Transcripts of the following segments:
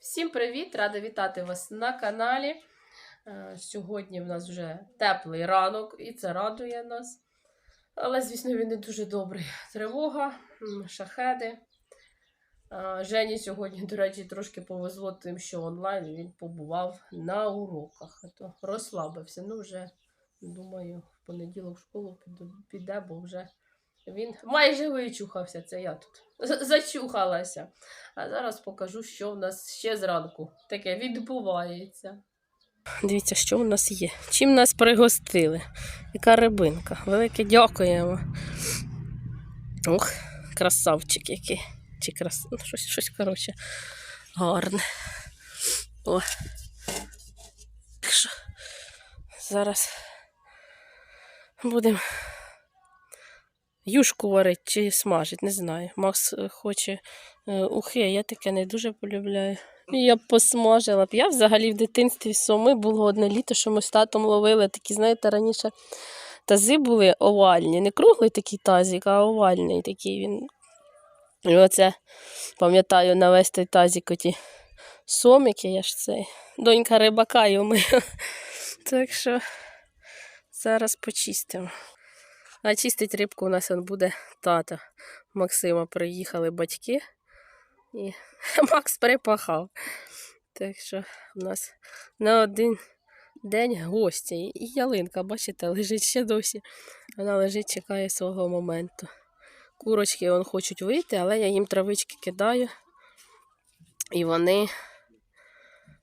Всім привіт! Рада вітати вас на каналі. Е, Сьогодні в нас вже теплий ранок, і це радує нас. Але, звісно, він не дуже добрий. Тривога, шахеди. Е, Жені сьогодні, до речі, трошки повезло тим, що онлайн він побував на уроках. То розслабився. Ну, вже, думаю, в понеділок в школу піде, бо вже він майже вичухався. Це я тут зачухалася. А зараз покажу, що в нас ще зранку таке відбувається. Дивіться, що у нас є. Чим нас пригостили? Яка рибинка. Велике дякуємо. Ох, красавчик який. Чи крас... ну, щось, щось коротше, гарне. О. Так що зараз будемо юшку варити чи смажити, не знаю. Макс е, хоче е, ухи, а я таке не дуже полюбляю. Я б посмажила б. Я взагалі в дитинстві соми було одне літо, що ми з татом ловили. Такі, знаєте, раніше тази були овальні. Не круглий такий тазик, а овальний такий він. І оце, пам'ятаю, на весь той тазик оті сомики, я ж цей. Донька рибака йому. Так що зараз почистимо. А чистить рибку у нас он буде тата. Максима приїхали батьки. І Макс перепахав. Так що у нас на один день гості. І ялинка, бачите, лежить ще досі. Вона лежить, чекає свого моменту. Курочки вон хочуть вийти, але я їм травички кидаю. І вони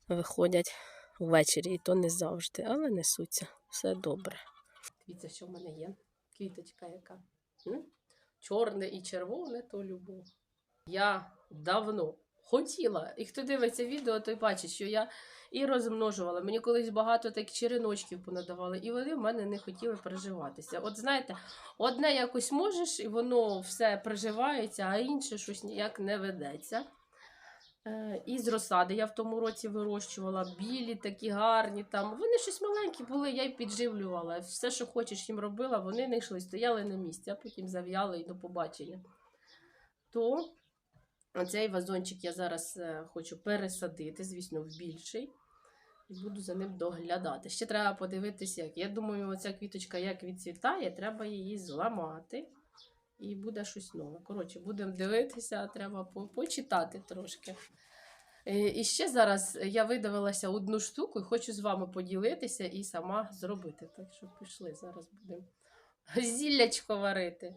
виходять ввечері, і то не завжди, але несуться. Все добре. Дивіться, що в мене є. Квіточка яка. Чорне і червоне то любов. Я давно хотіла, і хто дивиться відео, той бачить, що я і розмножувала. Мені колись багато так череночків понадавали, і вони в мене не хотіли приживатися. От знаєте, одне якось можеш, і воно все приживається, а інше щось ніяк не ведеться. Е, І з розсади я в тому році вирощувала білі, такі гарні. Там вони щось маленькі були, я й підживлювала. Все, що хочеш, їм робила, вони не йшли, стояли на місці, а потім зав'яли і до побачення. То цей вазончик я зараз е, хочу пересадити, звісно, в більший. І буду за ним доглядати. Ще треба подивитися, як. Я думаю, оця квіточка як відцвітає, треба її зламати. І буде щось нове. Коротше, будемо дивитися, треба по- почитати трошки. Е, І ще зараз я видавилася одну штуку і хочу з вами поділитися і сама зробити. Так що пішли, зараз будемо зіллячко варити.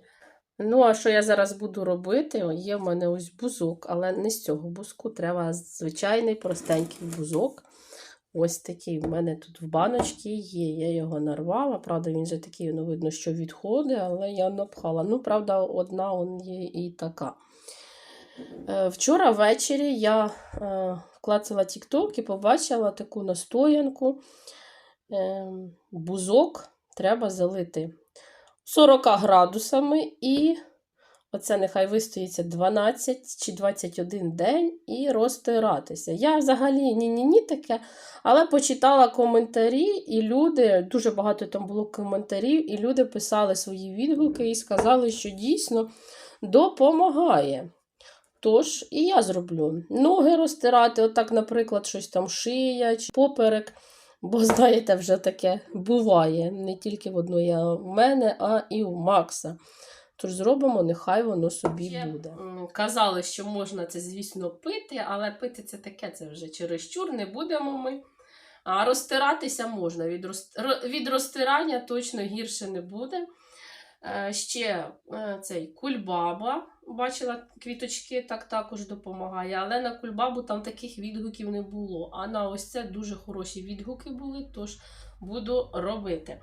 Ну, а що я зараз буду робити? Є в мене ось бузок, але не з цього бузку. Треба звичайний простенький бузок. Ось такий в мене тут в баночці є. Я його нарвала. Правда, він же такий, ну, видно, що відходить, але я напхала. Ну, правда, одна он є і така. Е, Вчора ввечері я е, вклацала TikTok і побачила таку настоянку. Е, бузок треба залити 40 градусами, і оце нехай вистоїться 12 чи 21 день і розтиратися. Я взагалі ні-ні-ні таке, але почитала коментарі, і люди, дуже багато там було коментарів, і люди писали свої відгуки і сказали, що дійсно допомагає. Тож, і я зроблю. Ноги розтирати, отак, наприклад, щось там шия чи поперек. Бо, знаєте, вже таке буває не тільки в одної в мене, а і у Макса. Тож зробимо, нехай воно собі буде. Казали, що можна це, звісно, пити, але пити це таке, це вже чересчур, не будемо ми. А розтиратися можна. Від, роз- від розтирання точно гірше не буде. Е, Ще е, цей кульбаба, бачила квіточки, так також допомагає. Але на кульбабу там таких відгуків не було. А на ось це дуже хороші відгуки були, тож буду робити.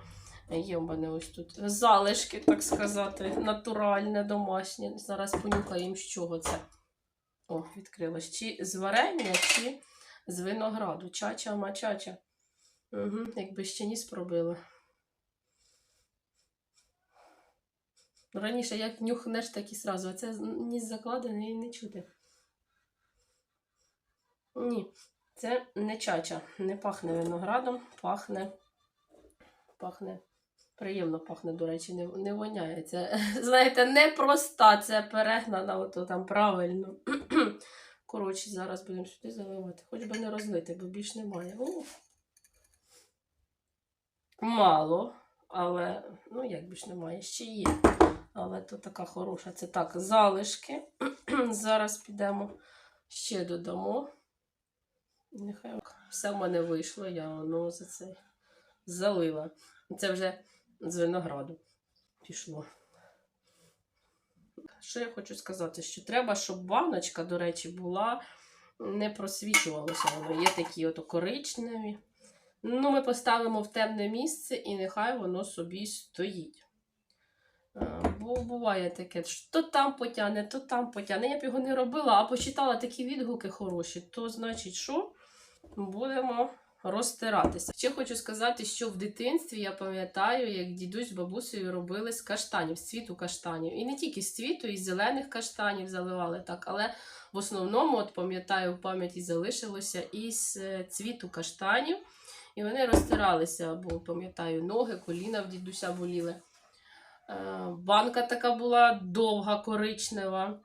Є в мене ось тут залишки, так сказати, натуральне, домашнє. Зараз понюхаємо, з чого це. О, відкрилось. Чи з варення, чи з винограду. Чача, мачача. Угу, якби ще ніс пробила. Раніше як нюхнеш, так і сразу. А це ніс закладений і не чути. Ні, це не чача. Не пахне виноградом, пахне. Пахне. Приємно пахне, до речі, не, не воняє. Знаєте, непроста, це перегнана, ото там правильно. Коротше, зараз будемо сюди заливати. Хоч би не розлити, бо більш немає. О! Мало, але ну як більш немає, ще є. Але то така хороша. Це так, залишки. Зараз підемо ще додамо. Нехай все в мене вийшло, я воно за це залила. Це вже з винограду пішло. Що я хочу сказати? Що треба, щоб баночка, до речі, була не просвічувалася. Воно є такі от коричневі. Ну, ми поставимо в темне місце і нехай воно собі стоїть. Е, Бо буває таке, що то там потягне, то там потягне. Я б його не робила, а почитала такі відгуки хороші, то значить, що будемо розтиратися. Ще хочу сказати, що в дитинстві я пам'ятаю, як дідусь з бабусею робили з каштанів, з цвіту каштанів. І не тільки з цвіту, і з зелених каштанів заливали так, але в основному, от пам'ятаю, в пам'яті залишилося із е, цвіту каштанів. І вони розтиралися, бо пам'ятаю, ноги, коліна в дідуся боліли. Е, Банка така була довга, коричнева.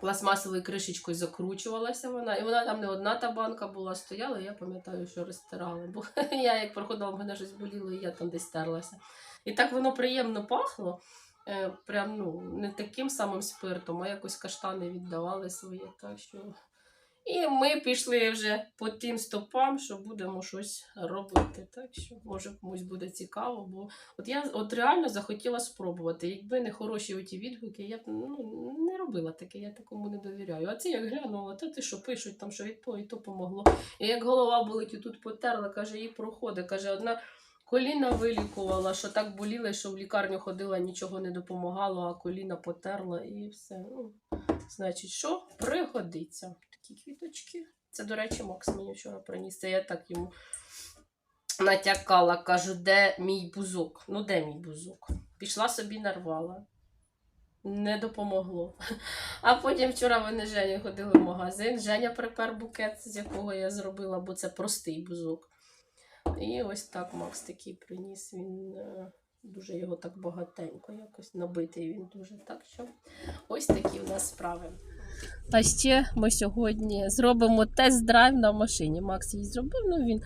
Пластмасовою кришечкою закручувалася вона. І вона там не одна та банка була, стояла, і я пам'ятаю, що розтирала. Бо я як проходила, в мене щось боліло, і я там десь стерлася. І так воно приємно пахло. Е, Прям ну, не таким самим спиртом, а якось каштани віддавали своє. Так що... І ми пішли вже по тим стопам, що будемо щось робити. Так що, може, комусь буде цікаво, бо от я от реально захотіла спробувати. Якби не хороші оті відгуки, я б ну, не робила таке, я такому не довіряю. А це як глянула, та ти що пишуть, там що і то, і то помогло. І як голова болить, і тут потерла, каже, їй проходить. Каже, одна коліна вилікувала, що так боліла, що в лікарню ходила, нічого не допомагало, а коліна потерла і все. Ну, значить, що пригодиться. Такі квіточки. Це, до речі, Макс мені вчора приніс. Це я так йому натякала, кажу, де мій бузок? Ну, де мій бузок? Пішла собі нарвала. Не допомогло. А потім вчора вони з Женю ходили в магазин. Женя припер букет, з якого я зробила, бо це простий бузок. І ось так Макс такий приніс. Він е, дуже його так багатенько, якось набитий він дуже. Так що ось такі в нас справи. А ще ми сьогодні зробимо тест-драйв на машині. Макс її зробив. Ну він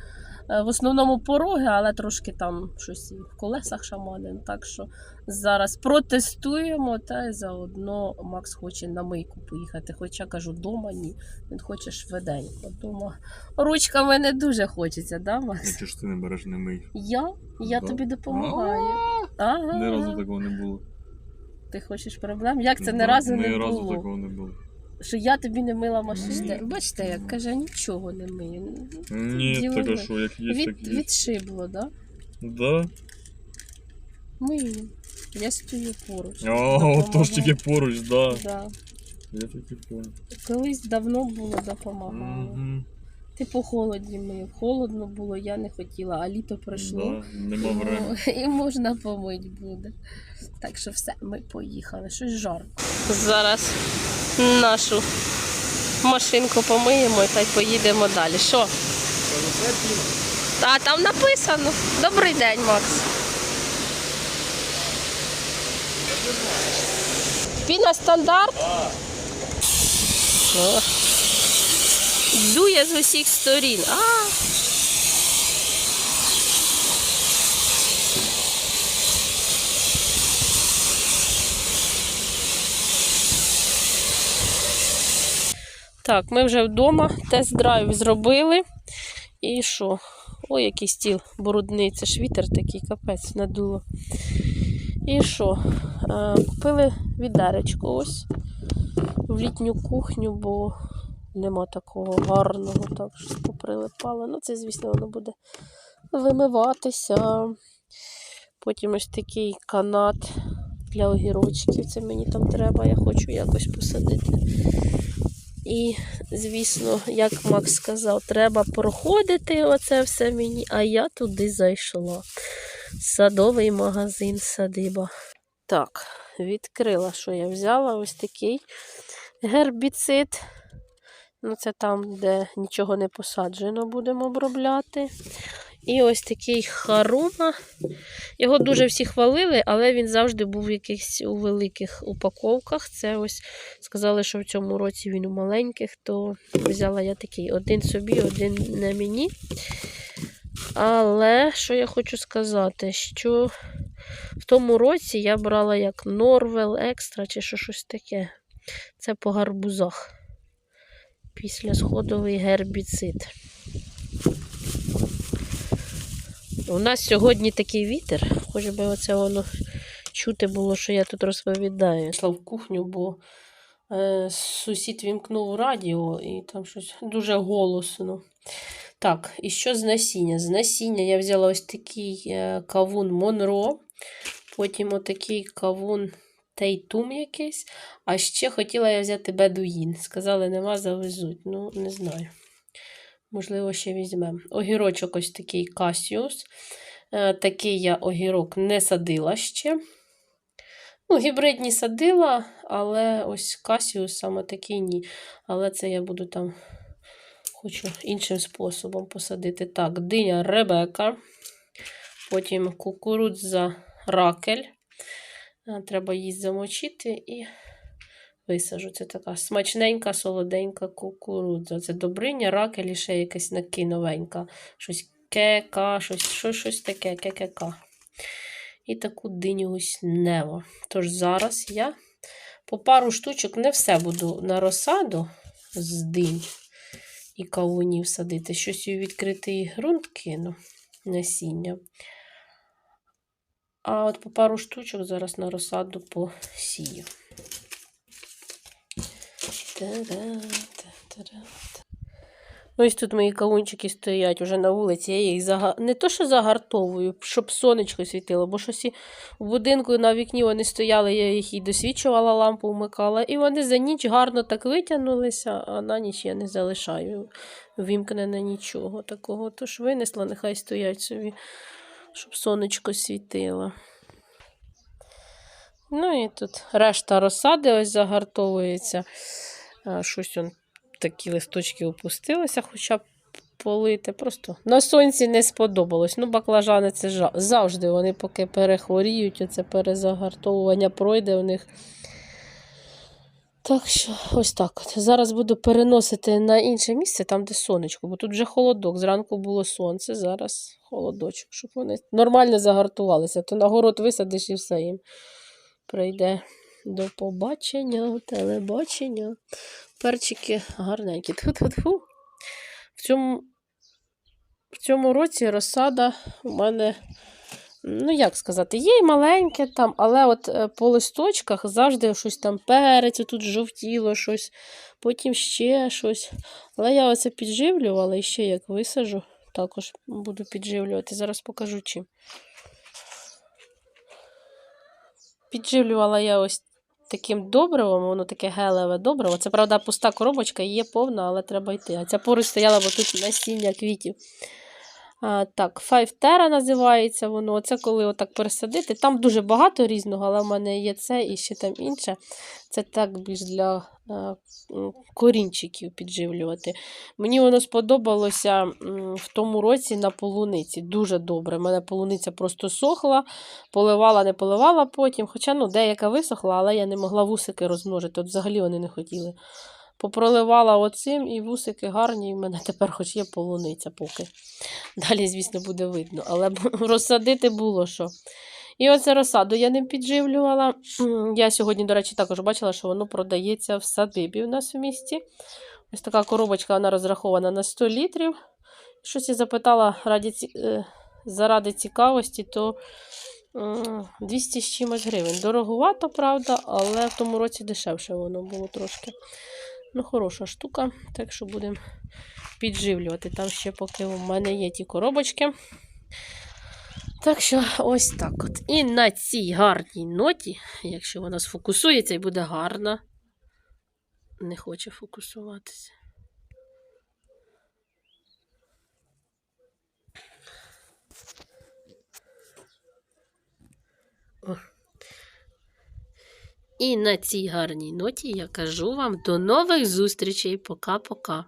е, в основному пороги, але трошки там щось в колесах шаманин. Так що зараз протестуємо та й заодно Макс хоче на мийку поїхати. Хоча кажу, дома ні. Він хоче швиденько. Дома ручками не дуже хочеться, да, Макс? Ж ти не береш не мий. Я? Я Да. тобі допомагаю. Ага. Ні разу такого не було. Ти хочеш проблем? Як це не разу ні не разу такого не було. Що я тобі не мила машину? Ні. Бачите, як каже, нічого не мию. Ні, так а що, як є, так Від, є. відшибло, да? Да. Мию. Я стою поруч. О, то ж тільки поруч, да. Да. Я таки понял. Колись давно було допомагало. Мгм. Ти по холоді мив. Холодно було, я не хотіла, а літо пройшло. Да, нема. Ну, і можна помить буде. Так що все, ми поїхали. Щось жарко. Зараз нашу машинку помиємо і та й поїдемо далі. Що? А там написано. Добрий день, Макс. Піна стандарт? Дує з усіх сторін. А, Так, ми вже вдома, тест-драйв зробили. І що? Ой, який стіл брудний, це ж вітер такий, капець надуло. І що? Е, Купили відеречко ось в літню кухню, бо нема такого гарного, так що поприлипало. Ну, це, звісно, воно буде вимиватися. Потім ось такий канат для огірочків. Це мені там треба, я хочу якось посадити. І, звісно, як Макс сказав, треба проходити оце все мені, а я туди зайшла. Садовий магазин садиба. Так, відкрила, що я взяла ось такий гербіцид. Ну, це там, де нічого не посаджено, будемо обробляти. І ось такий харума. Його дуже всі хвалили, але він завжди був в у великих упаковках. Це ось сказали, що в цьому році він у маленьких, то взяла я такий один собі, один не мені. Але що я хочу сказати, що в тому році я брала як Норвел Екстра чи що щось таке. Це по гарбузах. Післясходовий гербіцид. У нас сьогодні такий вітер, хоч би оце воно чути було, що я тут розповідаю. Йшла в кухню, бо е, сусід вімкнув радіо і там щось дуже голосно. Так, і що з насіння? З насіння я взяла ось такий е, кавун Монро, потім отакий кавун Тейтум якийсь, а ще хотіла я взяти бедуїн. Сказали, нема, завезуть. Ну, не знаю. Можливо, ще візьмемо. Огірочок ось такий Касіус. Е, Такий я огірок не садила ще. Ну, гібридні садила, але ось Касіус саме такий ні. Але це я буду там, хочу іншим способом посадити. Так, диня Ребека. Потім кукурудза ракель. Треба її замочити і висажу. Це така смачненька, солоденька кукурудза. Це добриня, ракель і ще якась наки новенька. Щось кека, щось, щось, щось таке, кекека. І таку диню нево. Тож зараз я по пару штучок не все буду на розсаду з динь і кавунів садити. Щось у відкритий ґрунт кину насіння. А от по пару штучок зараз на розсаду посію. Та-да-та-та-да. Ось тут мої кавунчики стоять уже на вулиці. Я їх зага... не то, що загартовую, щоб сонечко світило, бо щось і в будинку на вікні вони стояли, я їх і досвідчувала, лампу вмикала, і вони за ніч гарно так витягнулися, а на ніч я не залишаю. Вімкнене нічого такого. Тож винесла, нехай стоять собі, щоб сонечко світило. Ну і тут решта розсади ось загартовується. Щось он такі листочки опустилися, хоча б полити. Просто на сонці не сподобалось. Ну, баклажани це завжди. Вони поки перехворіють, оце перезагартовування пройде у них. Так що, ось так. Зараз буду переносити на інше місце, там, де сонечко, бо тут вже холодок. Зранку було сонце, зараз холодочок, щоб вони нормально загартувалися. То на город висадиш і все їм прийде. До побачення, телебачення. Перчики гарненькі. Тьфу-тьфу-тьфу. В цьому, в цьому році розсада у мене, ну як сказати, є і маленьке там, але от е, по листочках завжди щось там перець, тут жовтіло щось, потім ще щось. Але я оце підживлювала і ще як висажу, також буду підживлювати. Зараз покажу чим. Підживлювала я ось таким добривом, воно таке гелеве добриво. Це, правда, пуста коробочка, є повна, але треба йти. А ця поруч стояла, бо тут насіння квітів. Так, Five Terra називається воно. Оце коли отак пересадити. Там дуже багато різного, але в мене є це і ще там інше. Це так більш для корінчиків підживлювати. Мені воно сподобалося в тому році на полуниці. Дуже добре. У мене полуниця просто сохла, поливала, не поливала потім. Хоча ну, деяка висохла, але я не могла вусики розмножити. От взагалі вони не хотіли. Попроливала оцим, і вусики гарні, і в мене тепер хоч є полуниця поки. Далі, звісно, буде видно. Але розсадити було що. І оце розсаду я не підживлювала. Я сьогодні, до речі, також бачила, що воно продається в садибі у нас в місті. Ось така коробочка, вона розрахована на 100 літрів. Щось я запитала раді, е, заради цікавості, то 200 з чимось гривень. Дорогувато, правда, але в тому році дешевше воно було трошки. Ну, хороша штука, так що будемо підживлювати. Там ще поки у мене є ті коробочки. Так що ось так от. І на цій гарній ноті, якщо вона сфокусується і буде гарна, не хоче фокусуватися. О. І на цій гарній ноті я кажу вам до нових зустрічей. Пока-пока.